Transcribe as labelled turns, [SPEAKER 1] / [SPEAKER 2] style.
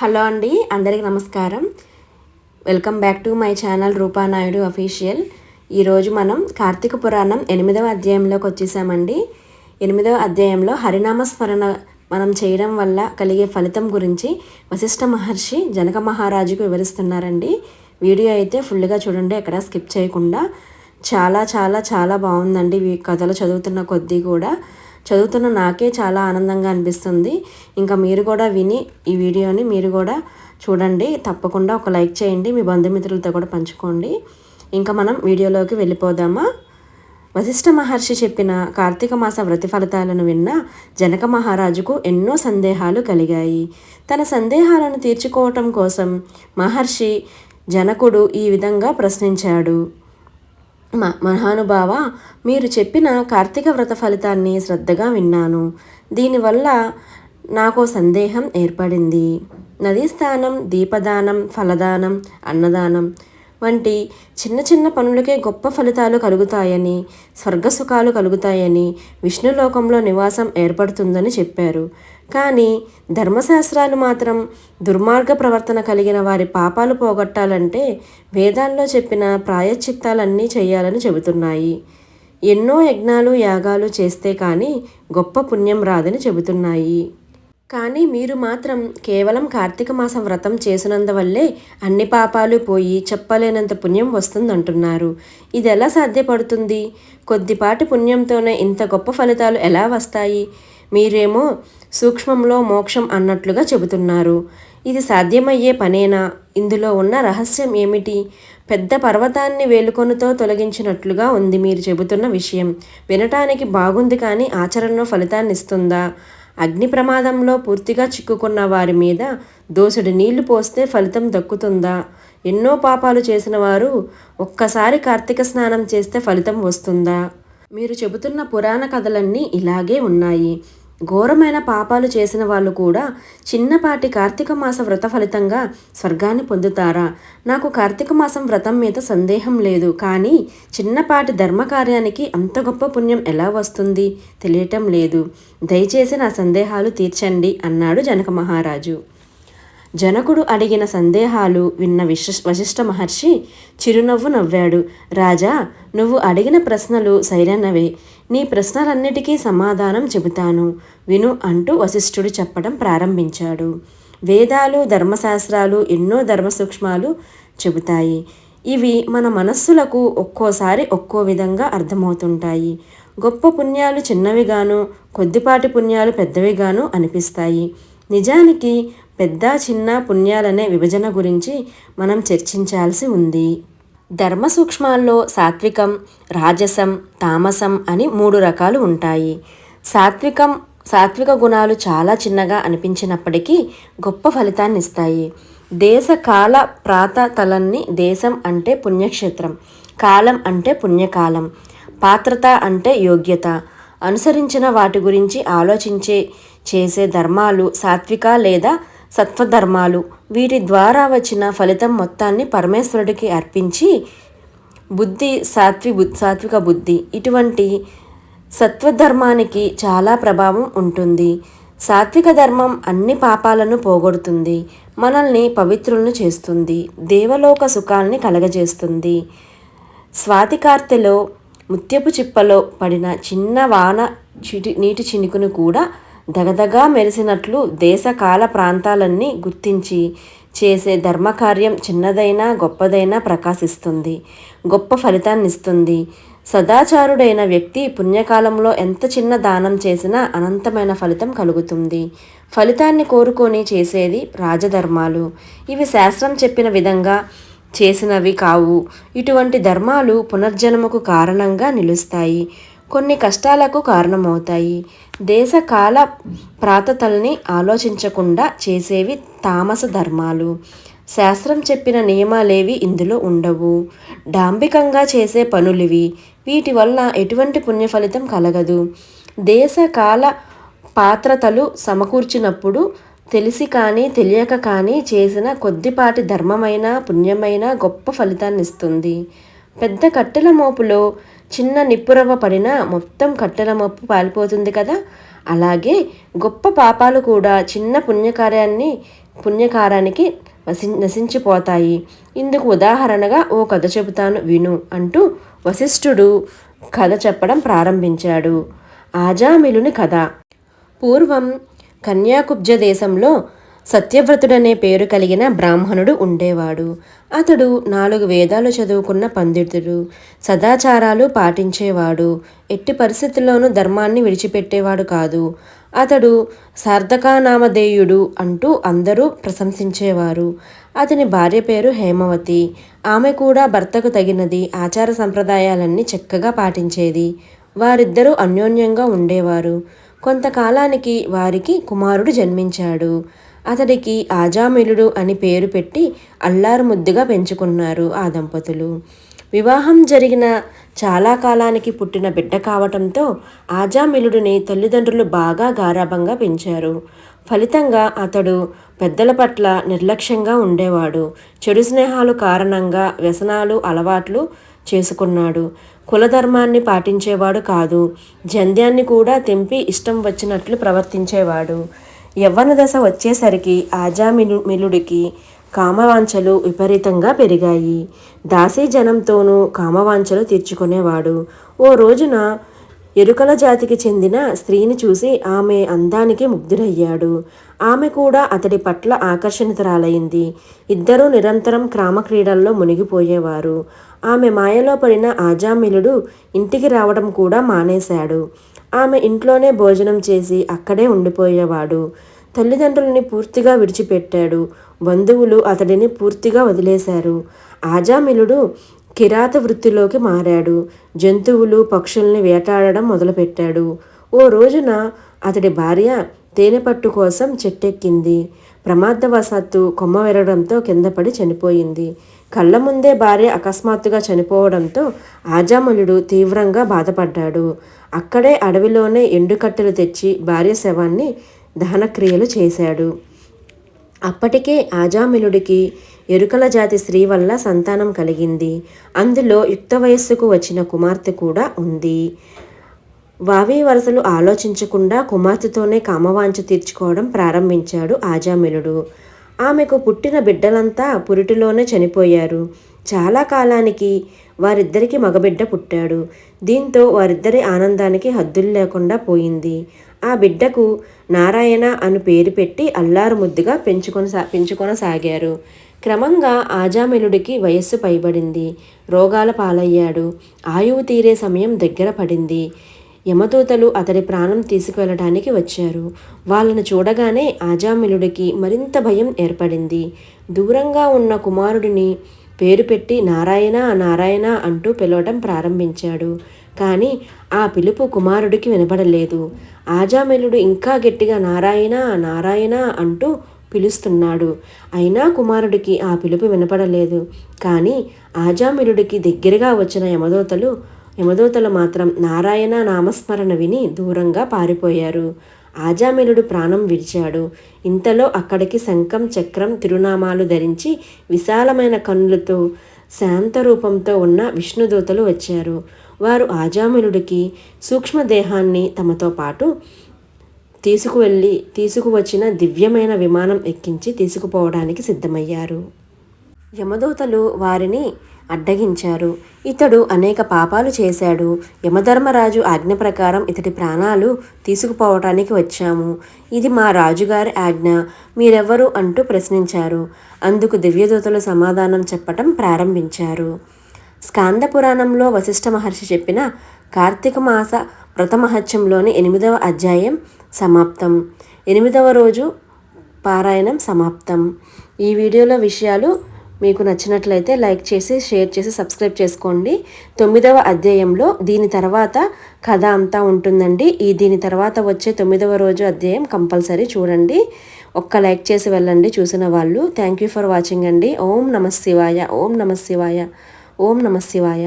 [SPEAKER 1] Hello అండి అందరికీ నమస్కారం. Welcome back to my channel Roopa Naidu official. ఈరోజు మనం కార్తీక పురాణం ఎనిమిదవ అధ్యాయంలోకి వచ్చేసామండి. ఎనిమిదవ అధ్యాయంలో హరినామ స్మరణ మనం చేయడం వల్ల కలిగే ఫలితం గురించి వశిష్ఠ మహర్షి జనక మహారాజుకు వివరిస్తున్నారండి. వీడియో అయితే ఫుల్గా చూడండి ఎక్కడ స్కిప్ చేయకుండా. చాలా చాలా చాలా బాగుందండి. కథలు చదువుతున్న కొద్దీ కూడా. చదువుతున్న నాకే చాలా ఆనందంగా అనిపిస్తుంది. ఇంకా మీరు కూడా విని ఈ వీడియోని మీరు కూడా చూడండి. తప్పకుండా ఒక లైక్ చేయండి. మీ బంధుమిత్రులతో కూడా పంచుకోండి. ఇంకా మనం వీడియోలోకి వెళ్ళిపోదామా? వశిష్ఠ మహర్షి చెప్పిన కార్తీక మాస వ్రతి ఫలితాలను విన్న జనక మహారాజుకు ఎన్నో సందేహాలు కలిగాయి. తన సందేహాలను తీర్చుకోవటం కోసం మహర్షి జనకుడు ఈ విధంగా ప్రశ్నించాడు. మహానుభావ మీరు చెప్పిన కార్తీక వ్రత ఫలితాన్ని శ్రద్ధగా విన్నాను. దీనివల్ల నాకు సందేహం ఏర్పడింది. నదీ స్థానం దీపదానం ఫలదానం అన్నదానం వంటి చిన్న చిన్న పనులకే గొప్ప ఫలితాలు కలుగుతాయని స్వర్గసుఖాలు కలుగుతాయని విష్ణులోకంలో నివాసం ఏర్పడుతుందని చెప్పారు. కానీ ధర్మశాస్త్రాలు మాత్రం దుర్మార్గ ప్రవర్తన కలిగిన వారి పాపాలు పోగొట్టాలంటే వేదాల్లో చెప్పిన ప్రాయశ్చిత్తాలన్నీ చేయాలని చెబుతున్నాయి. ఎన్నో యజ్ఞాలు యాగాలు చేస్తే కానీ గొప్ప పుణ్యం రాదని చెబుతున్నాయి. కానీ మీరు మాత్రం కేవలం కార్తీక మాసం వ్రతం చేసినందువల్లే అన్ని పాపాలు పోయి చెప్పలేనంత పుణ్యం వస్తుందంటున్నారు. ఇది ఎలా సాధ్యపడుతుంది? కొద్దిపాటి పుణ్యంతోనే ఇంత గొప్ప ఫలితాలు ఎలా వస్తాయి? మీరేమో సూక్ష్మంలో మోక్షం అన్నట్లుగా చెబుతున్నారు. ఇది సాధ్యమయ్యే పనేనా? ఇందులో ఉన్న రహస్యం ఏమిటి? పెద్ద పర్వతాన్ని వేలుకొనుతో తొలగించినట్లుగా ఉంది మీరు చెబుతున్న విషయం. వినటానికి బాగుంది కానీ ఆచరణలో ఫలితాన్ని ఇస్తుందా? అగ్ని ప్రమాదంలో పూర్తిగా చిక్కుకున్న వారి మీద దోసుడి నీళ్ళు పోస్తే ఫలితం దక్కుతుందా? ఎన్నో పాపాలు చేసిన వారు ఒక్కసారి కార్తీక స్నానం చేస్తే ఫలితం వస్తుందా? మీరు చెబుతున్న పురాణ కథలన్నీ ఇలాగే ఉన్నాయి. ఘోరమైన పాపాలు చేసిన వాళ్ళు కూడా చిన్నపాటి కార్తీక మాస వ్రత ఫలితంగా స్వర్గాన్ని పొందుతారా? నాకు కార్తీక మాసం వ్రతం మీద సందేహం లేదు కానీ చిన్నపాటి ధర్మకార్యానికి అంత గొప్ప పుణ్యం ఎలా వస్తుంది తెలియటం లేదు. దయచేసి నా సందేహాలు తీర్చండి అన్నాడు జనక మహారాజు జనకుడు అడిగిన సందేహాలు విన్న విశ వశిష్ఠ మహర్షి చిరునవ్వు నవ్వాడు. రాజా నువ్వు అడిగిన ప్రశ్నలు సైరన్నవే. నీ ప్రశ్నలన్నిటికీ సమాధానం చెబుతాను విను అంటూ వశిష్ఠుడు చెప్పడం ప్రారంభించాడు. వేదాలు ధర్మశాస్త్రాలు ఎన్నో ధర్మ సూక్ష్మాలు చెబుతాయి. ఇవి మన మనస్సులకు ఒక్కోసారి ఒక్కో విధంగా అర్థమవుతుంటాయి. గొప్ప పుణ్యాలు చిన్నవిగాను కొద్దిపాటి పుణ్యాలు పెద్దవిగాను అనిపిస్తాయి. నిజానికి పెద్ద చిన్న పుణ్యాలనే విభజన గురించి మనం చర్చించాల్సి ఉంది. ధర్మ సూక్ష్మాల్లో సాత్వికం రాజసం తామసం అని మూడు రకాలు ఉంటాయి. సాత్వికం సాత్విక గుణాలు చాలా చిన్నగా అనిపించినప్పటికీ గొప్ప ఫలితాన్ని ఇస్తాయి. దేశ కాల ప్రాత తలన్ని దేశం అంటే పుణ్యక్షేత్రం కాలం అంటే పుణ్యకాలం పాత్రత అంటే యోగ్యత. అనుసరించిన వాటి గురించి ఆలోచించే చేసే ధర్మాలు సాత్విక లేదా సత్వధర్మాలు. వీటి ద్వారా వచ్చిన ఫలితం మొత్తాన్ని పరమేశ్వరుడికి అర్పించి బుద్ధి సాత్వి సాత్విక బుద్ధి. ఇటువంటి సత్వధర్మానికి చాలా ప్రభావం ఉంటుంది. సాత్విక ధర్మం అన్ని పాపాలను పోగొడుతుంది. మనల్ని పవిత్రులను చేస్తుంది. దేవలోక సుఖాల్ని కలగజేస్తుంది. స్వాతికార్తెలో ముత్యపు చిప్పలో పడిన చిన్న వాన చిటి నీటి చినుకును కూడా దగదగా మెరిసినట్లు దేశ కాల ప్రాంతాలన్నీ గుర్తించి చేసే ధర్మకార్యం చిన్నదైనా గొప్పదైనా ప్రకాశిస్తుంది గొప్ప ఫలితాన్ని ఇస్తుంది సదాచారుడైన వ్యక్తి పుణ్యకాలంలో ఎంత చిన్న దానం చేసినా అనంతమైన ఫలితం కలుగుతుంది. ఫలితాన్ని కోరుకొని చేసేది రాజధర్మాలు. ఇవి శాస్త్రం చెప్పిన విధంగా చేసినవి కావు. ఇటువంటి ధర్మాలు పునర్జన్మకు కారణంగా నిలుస్తాయి. కొన్ని కష్టాలకు కారణమవుతాయి. దేశకాల ప్రాతతల్ని ఆలోచించకుండా చేసేవి తామస ధర్మాలు. శాస్త్రం చెప్పిన నియమాలేవి ఇందులో ఉండవు. డాంబికంగా చేసే పనులివి. వీటి వల్ల ఎటువంటి పుణ్య ఫలితం కలగదు దేశకాల పాత్రతలు సమకూర్చినప్పుడు తెలిసి కానీ తెలియక కానీ చేసిన కొద్దిపాటి ధర్మమైన పుణ్యమైన గొప్ప ఫలితాన్ని ఇస్తుంది పెద్ద కట్టెల మోపులో చిన్న నిప్పురవ్వ పడినా మొత్తం కట్టెల మప్పు పాలిపోతుంది కదా. అలాగే గొప్ప పాపాలు కూడా చిన్న పుణ్యకార్యాన్ని పుణ్యకారానికి వసి నశించిపోతాయి. ఇందుకు ఉదాహరణగా ఓ కథ చెబుతాను విను అంటూ వశిష్ఠుడు కథ చెప్పడం ప్రారంభించాడు. ఆజామిలుని కథ. పూర్వం కన్యాకుబ్జ దేశంలో సత్యవ్రతుడనే పేరు కలిగిన బ్రాహ్మణుడు ఉండేవాడు. అతడు నాలుగు వేదాలు చదువుకున్న పండితుడు. సదాచారాలు పాటించేవాడు. ఎట్టి పరిస్థితుల్లోనూ ధర్మాన్ని విడిచిపెట్టేవాడు కాదు. అతడు సార్థకానామధేయుడు అంటూ అందరూ ప్రశంసించేవారు. అతని భార్య పేరు హేమవతి. ఆమె కూడా భర్తకు తగినది ఆచార సంప్రదాయాలన్నీ చక్కగా పాటించేది. వారిద్దరూ అన్యోన్యంగా ఉండేవారు. కొంతకాలానికి వారికి కుమారుడు జన్మించాడు. అతడికి ఆజామిలుడు అని పేరు పెట్టి అల్లారు ముద్దుగా పెంచుకున్నారు ఆ దంపతులు. వివాహం జరిగిన చాలా కాలానికి పుట్టిన బిడ్డ కావటంతో ఆజామిలుడిని తల్లిదండ్రులు బాగా గారాభంగా పెంచారు. ఫలితంగా అతడు పెద్దల పట్ల నిర్లక్ష్యంగా ఉండేవాడు. చెడు స్నేహాలు కారణంగా వ్యసనాలు అలవాట్లు చేసుకున్నాడు. కులధర్మాన్ని పాటించేవాడు కాదు. జంధ్యాన్ని కూడా తెంపి ఇష్టం వచ్చినట్లు ప్రవర్తించేవాడు. యవ్వన దశ వచ్చేసరికి ఆజామిలు మిలుడికి కామవాంఛలు విపరీతంగా పెరిగాయి. దాసీ జనంతోనూ కామవాంఛలు తీర్చుకునేవాడు. ఓ రోజున ఎరుకల జాతికి చెందిన స్త్రీని చూసి ఆమె అందానికి ముగ్ధుడయ్యాడు. ఆమె కూడా అతడి పట్ల ఆకర్షణితరాలైంది. ఇద్దరూ నిరంతరం క్రామక్రీడల్లో మునిగిపోయేవారు. ఆమె మాయలో పడిన ఆజామిలుడు ఇంటికి రావడం కూడా మానేశాడు. ఆమె ఇంట్లోనే భోజనం చేసి అక్కడే ఉండిపోయేవాడు. తల్లిదండ్రులని పూర్తిగా విడిచిపెట్టాడు. బంధువులు అతడిని పూర్తిగా వదిలేశారు. ఆజామిలుడు కిరాత వృత్తిలోకి మారాడు. జంతువులు పక్షుల్ని వేటాడడం మొదలుపెట్టాడు. ఓ రోజున అతడి భార్య తేనెపట్టు కోసం చెట్టెక్కింది. ప్రమాదవశాత్తు కొమ్మ విరగడంతో కింద పడి చనిపోయింది. కళ్ళ ముందే భార్య అకస్మాత్తుగా చనిపోవడంతో ఆజామలుడు తీవ్రంగా బాధపడ్డాడు. అక్కడే అడవిలోనే ఎండుకట్టెలు తెచ్చి భార్య శవాన్ని దహనక్రియలు చేశాడు. అప్పటికే ఆజామిలుడికి ఎరుకల జాతి స్త్రీ వల్ల సంతానం కలిగింది. అందులో యుక్త వయస్సుకు వచ్చిన కుమార్తె కూడా ఉంది. వావి వరసలు ఆలోచించకుండా కుమార్తెతోనే కామవాంఛ తీర్చుకోవడం ప్రారంభించాడు ఆజామిలుడు. ఆమెకు పుట్టిన బిడ్డలంతా పురిటిలోనే చనిపోయారు. చాలా కాలానికి వారిద్దరికి మగబిడ్డ పుట్టాడు. దీంతో వారిద్దరి ఆనందానికి హద్దులు లేకుండా పోయింది. ఆ బిడ్డకు నారాయణ అని పేరు పెట్టి అల్లారు ముద్దుగా పెంచుకొని సా పెంచుకొనసాగారు. క్రమంగా ఆజామిలుడికి వయస్సు పైబడింది. రోగాల పాలయ్యాడు. ఆయువు తీరే సమయం దగ్గర పడింది. యమదూతలు అతడి ప్రాణం తీసుకువెళ్ళడానికి వచ్చారు. వాళ్ళను చూడగానే ఆజామిలుడికి మరింత భయం ఏర్పడింది. దూరంగా ఉన్న కుమారుడిని పేరు పెట్టి నారాయణ నారాయణ అంటూ పిలవటం ప్రారంభించాడు. కానీ ఆ పిలుపు కుమారుడికి వినపడలేదు ఆజామిలుడు ఇంకా గట్టిగా నారాయణ నారాయణ అంటూ పిలుస్తున్నాడు. అయినా కుమారుడికి ఆ పిలుపు వినపడలేదు. కానీ ఆజామిలుడికి దగ్గరగా వచ్చిన యమదోతలు యమదూతలు మాత్రం నారాయణ నామస్మరణ విని దూరంగా పారిపోయారు. ఆజామిలుడు ప్రాణం విడిచాడు. ఇంతలో అక్కడికి శంఖం చక్రం తిరునామాలు ధరించి విశాలమైన కన్నులతో శాంత రూపంతో ఉన్న విష్ణుదూతలు వచ్చారు. వారు ఆజామిలుడికి సూక్ష్మదేహాన్ని తమతో పాటు తీసుకువెళ్ళి తీసుకువచ్చిన దివ్యమైన విమానం ఎక్కించి తీసుకుపోవడానికి సిద్ధమయ్యారు. యమదూతలు వారిని అడ్డగించారు. ఇతడు అనేక పాపాలు చేశాడు. యమధర్మరాజు ఆజ్ఞ ప్రకారం ఇతడి ప్రాణాలు తీసుకుపోవటానికి వచ్చాము. ఇది మా రాజుగారి ఆజ్ఞ. మీరెవరు అంటూ ప్రశ్నించారు. అందుకు దివ్యదూతలు సమాధానం చెప్పటం ప్రారంభించారు. స్కాంద పురాణంలో వశిష్ఠ మహర్షి చెప్పిన కార్తీక మాస వ్రతమహత్యంలోని ఎనిమిదవ అధ్యాయం సమాప్తం. ఎనిమిదవ రోజు పారాయణం సమాప్తం. ఈ వీడియోలో విషయాలు మీకు నచ్చినట్లయితే లైక్ చేసి షేర్ చేసి సబ్స్క్రైబ్ చేసుకోండి. తొమ్మిదవ అధ్యాయంలో దీని తర్వాత కథ అంతా ఉంటుందండి. ఈ దీని తర్వాత వచ్చే తొమ్మిదవ రోజు అధ్యాయం కంపల్సరీ చూడండి. ఒక్క లైక్ చేసి వెళ్ళండి చూసిన వాళ్ళు. థ్యాంక్ యూ ఫర్ వాచింగ్ అండి. ఓం నమ శివాయ. ఓం నమ శివాయ. ఓం నమ శివాయ.